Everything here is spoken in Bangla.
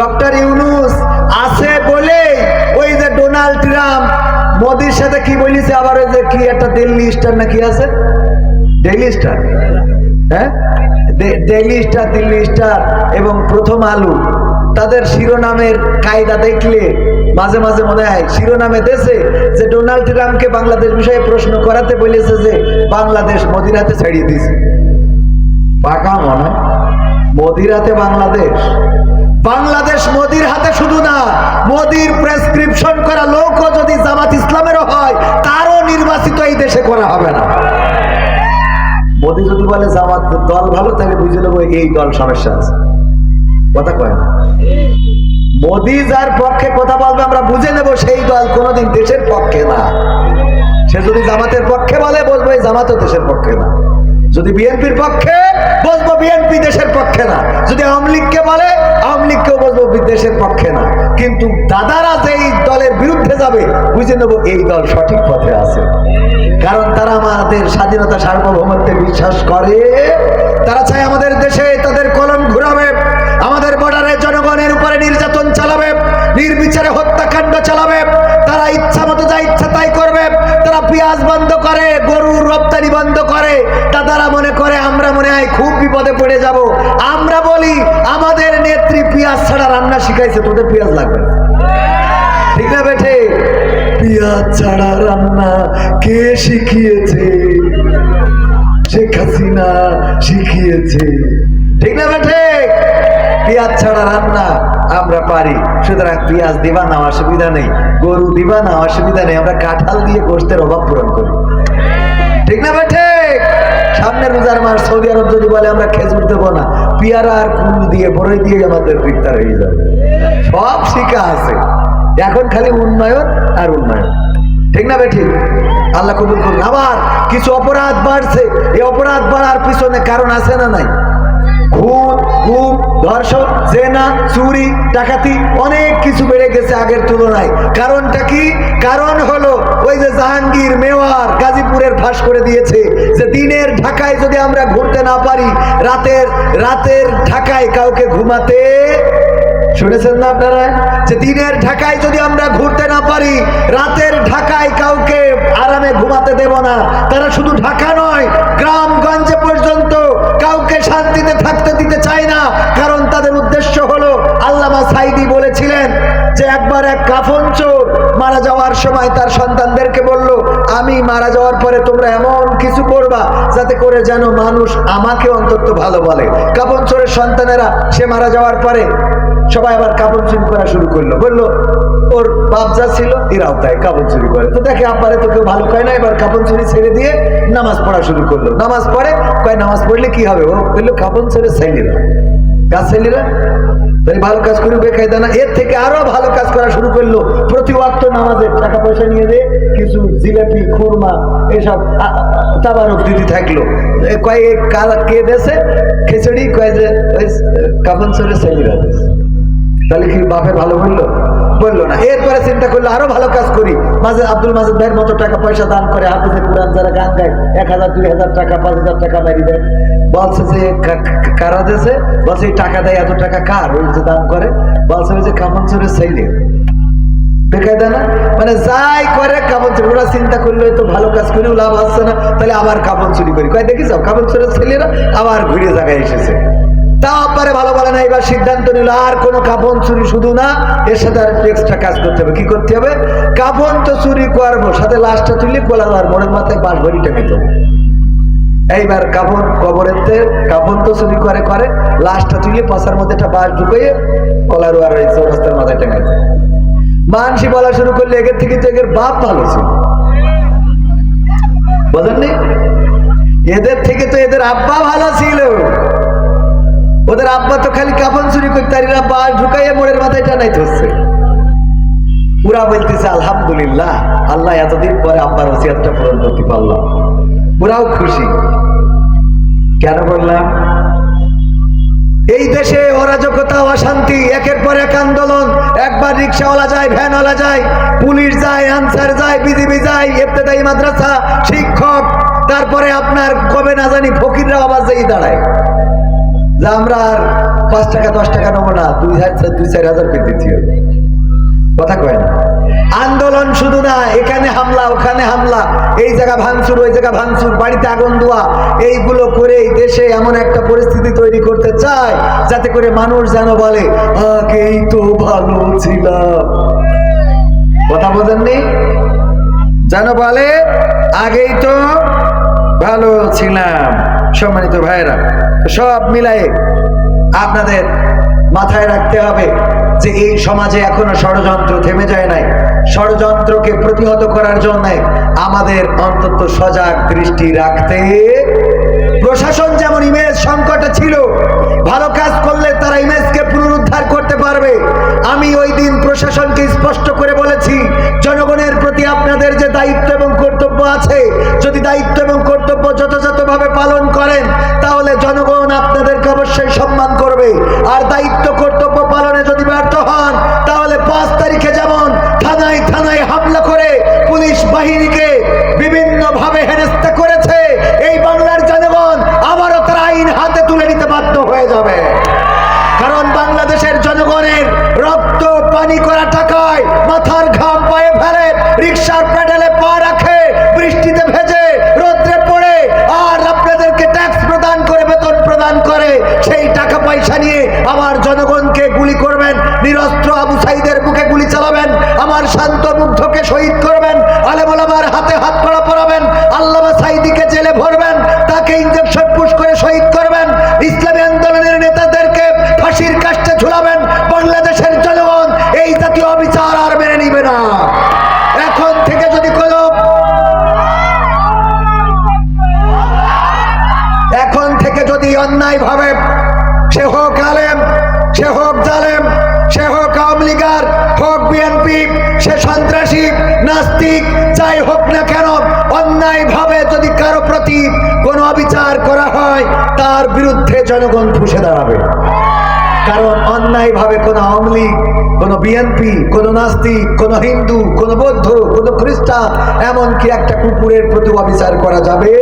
ডক্টর ইউনুস আছে বলে ওই যে ডোনাল্ড ট্রাম্প মোদির সাথে কি বলিছে? আবার ওই যে কি একটা দিল্লি স্টার না কি আছে? ডেইলি স্টার হ্যাঁ? ডেইলি স্টার দিল্লি স্টার এবং প্রথম আলু। তাদের শিরোনামের কায়দা দেখলে মাঝে মাঝে মনে হয়, শিরোনামে দেশে যে ডোনাল্ড ট্রাম্পকে বাংলাদেশ বিষয়ে প্রশ্ন করাতে বলেছে যে বাংলাদেশ মোদির হাতে ছাড়িয়ে দিয়েছে। পাকা মনে মোদির হাতে বাংলাদেশ। বাংলাদেশ মোদির হাতে শুধু না, মোদির প্রেসক্রিপশন করা লোকও যদি জামাত ইসলামেরও হয়, তারও নির্বাচিত এই দেশে করা হবে না। মোদি যদি বলে জামাত দল ভালো, তাহলে বুঝে নেব এই দল সমস্যা আছে। কথা কয় না। মোদি যার পক্ষে কথা বলবে, আমরা বুঝে নেব সেই দল কোনোদিন দেশের পক্ষে না। সে যদি জামাতের পক্ষে বলে, বলব জামাতও দেশের পক্ষে না। যদি বিএনপির পক্ষে বলব বিএনপি দেশের পক্ষে না। যদি আওয়ামী লীগকে বলে, আওয়ামী লীগকেও বলব দেশের পক্ষে না। কিন্তু দাদারা যে এই দলের বিরুদ্ধে যাবে, বুঝে নেব এই দল সঠিক পথে আছে। কারণ তারা আমাদের স্বাধীনতা সার্বভৌমত্বে বিশ্বাস করে। দাদারা মনে করে, আমরা মনে হয় খুব বিপদে পড়ে যাব। আমরা বলি, আমাদের নেত্রী পেঁয়াজ ছাড়া রান্না শিখাইছে, তোদের পেঁয়াজ লাগবে ঠিক না বেঠে? পেঁয়াজ ছাড়া রান্না কে শিখিয়েছে? শেখ হাসিনা শিখিয়েছে। ঠিক না বেঠে? পেঁয়াজ ছাড়া রান্না আমরা পারি। সুতরাং পেঁয়াজ দিবা না, অসুবিধা নেই। গরু দিবা না, অসুবিধা নেই। আমরা কাঁঠাল দিয়ে গোষ্ঠের অভাব পূরণ সামনে রোজার মাস, সৌদি আরব যদি বলে, আমরা খেজুর দেবো না। পিয়ারা আর কুল দিয়ে বড়ই দিয়ে আমাদের ইফতার হয়ে যাবে। সব শিকা আছে। এখন খালি উন্নয়ন আর উন্নয়ন। ঠিক না বেঠিক? আল্লাহ কবুল করুন। আবার কিছু অপরাধ বাড়ছে। এই অপরাধ বাড়ার পিছনে কারণ আছে না নাই? খুন, গুম ধর্ষণ, জেনা, চুরি, ডাকাতি অনেক কিছু বেড়ে গেছে আগের তুলনায়। কারণটা কি? কারণ হলো ওই যে জাহাঙ্গীর মেওয়ার গাজীপুরের ফাঁস করে দিয়েছে যে দিনের ঢাকায় যদি আমরা ঘুরতে না পারি, রাতের রাতের ঢাকায় কাউকে ঘুমাতে শুনেছেন না আপনারা? যে দিনের ঢাকায় যদি আমরা ঘুরতে না পারি, রাতের ঢাকায় কাউকে আরামে ঘুমাতে দেব না। তারা শুধু ঢাকা নয়, গ্রামগঞ্জে পর্যন্ত কাউকে শান্তিতে থাকতে দিতে চায় না। আল্লামা সাইদি বলেছিলেন যে একবার এক কাফন চোর মারা যাওয়ার সময় তার সন্তানদেরকে বলল, আমি মারা যাওয়ার পরে তোমরা এমন কিছু করবা যাতে করে যেন মানুষ আমাকে অন্তত ভালো বলে। কাপন চোরের সন্তানেরা, সে মারা যাওয়ার পরে সবাই আবার কাপড় চুরি করা শুরু করল। বলল, ওর বাপ যা ছিল এরাও তাই কাপড় চুরি করে। তো দেখে আব্বারে তো কেউ ভালো কয় না, এবার কাপড় চুরি ছেড়ে দিয়ে নামাজ পড়া শুরু করল। নামাজ পড়ে, কয়, নামাজ পড়লে কি হবে? ও বলল কাপড় ছেড়ে ছেলেরা। কাজ ছেলেরা? তাই ভালো কাজ করে বেকায়দা না, এর থেকে আরও ভালো কাজ করা শুরু করল। প্রতি ওয়াক্ত নামাজের টাকা পয়সা নিয়ে দিয়ে কিছু জিলেপি, খুরমা, এসব তাবারক দিদি থাকল। কয়, এ কে দেশে খিচুড়ি, কয় যে কাপন ছেলেরা দেশে তাহলে কি বাপে ভালো বলল? বলল না। এরপরে চিন্তা করল, আরও ভালো কাজ করি। মাঝে আব্দুল মাজিদ ভাইয়ের মতো টাকা পয়সা দান করে হাফিজে কোরআন যারা গান গায়, এক হাজার, দুই হাজার টাকা, পাঁচ হাজার টাকা মারি দেয়। বলছে যে কারা দেশে বলছে টাকা দেয়, এত টাকা কার? ওই যে দান করে। বলছে যে কামন চোরের ছেলে। মানে যাই করে কাপড় চুরি, ওরা চিন্তা করলে তো ভালো কাজ করেও লাভ আসছে না। তাহলে আবার কাপড় চুরি করি। কয় দেখি যাও কাপড় চোরের ছেলেরা আবার ঘুরে জায়গায় এসেছে। আব্বারে ভালো বলে না, এবার সিদ্ধান্ত নিল, আর কোনো কাপড় চুরি শুধু না, এর সাথে আর এক্সট্রা কাজ করতে হবে। কি করতে হবে? কাপড় তো চুরি করব, সাথে লাশটা তুলে কোলা আর মোড়ের মাথায় বাঁশ ভরিটা নিত এইবার কাপড় কবরেতে কাপড় তো চুরি করে করে লাশটা তুলে পাশার মধ্যে একটা বাঁশ ঢুকিয়ে কলার আর ওই চৌরাস্তার মাথায় টেঙাই মানসি বলা শুরু করলে এগের থেকে তো এগের বাপ ভালো ছিল। বোঝেননি? এদের থেকে তো এদের আব্বা ভালো ছিল। ওদের আব্বা তো খালি কাপন চুরি করতে আর এরা বাস ঢুকাইয়ে মোড়ের মাথায় টানাইতে হচ্ছে। পুরা বলতেছে, আলহামদুলিল্লাহ, আল্লাহ এতদিন পরে আব্বার ওসিয়াতটা পূরণ করতে পারলাম। পুরাও খুশি। কেন বললাম? এই দেশে অরাজকতা, অশান্তি, একের পর এক আন্দোলন, একবার রিক্সাওয়ালা যায়, ভ্যানওয়ালা যায়, পুলিশ যায়, আনসার যায়, বিজিবি যায় ইবতেদায়ী মাদ্রাসা, শিক্ষক, তারপরে আপনার কবে না জানি ফকিররা আবার যেই দাঁড়ায়। যে আমরা আর পাঁচ টাকা, দশ টাকা নেব না, দুই হাজার, দুই চার হাজার দিতে কথা কয় না। আন্দোলন শুধু না, এখানে হামলা, ওখানে হামলা এই জায়গা ভাঙচুর, ওই জায়গা ভাঙচুর, বাড়িতে আগুন দেওয়া এইগুলো করে এই দেশে এমন একটা পরিস্থিতি তৈরি করতে চায়, যাতে করে মানুষ যেন বলে, আগেই তো ভালো ছিলাম। কথা বোঝেননি যেন বলে, আগেই তো ভালো ছিলাম। সম্মানিত ভাইরা সব মিলাই আপনাদের মাথায় রাখতে হবে যে এই সমাজে এখনও ষড়যন্ত্র থেমে যায় নাই, ষড়যন্ত্রকে প্রতিহত করার জন্য আমাদের অন্তত সজাগ দৃষ্টি রাখতে প্রশাসন যেমন ইমেজ সংকটে ছিল, ভালো কাজ করলে তারা ইমেজকে পুনরুদ্ধার করতে পারবে। আমি ওই দিন প্রশাসনকে স্পষ্ট চালাবেন আমার শান্ত মুগ্ধকে শহীদ করবেন আলেমার হাতে হাত করা হোক না কেন অন্যায় ভাবে যদি কারও প্রতি কোনো অবিচার করা হয়, তার বিরুদ্ধে জনগণ ফুসে দাঁড়াবে। কারণ অন্যায় ভাবে কোনো আওয়ামী কোন কোনো বিএনপি কোনো নাস্তিক, কোন হিন্দু, কোন বৌদ্ধ, কোনো খ্রিস্টান, এমনকি একটা কুকুরের প্রতি অবিচার করা যাবে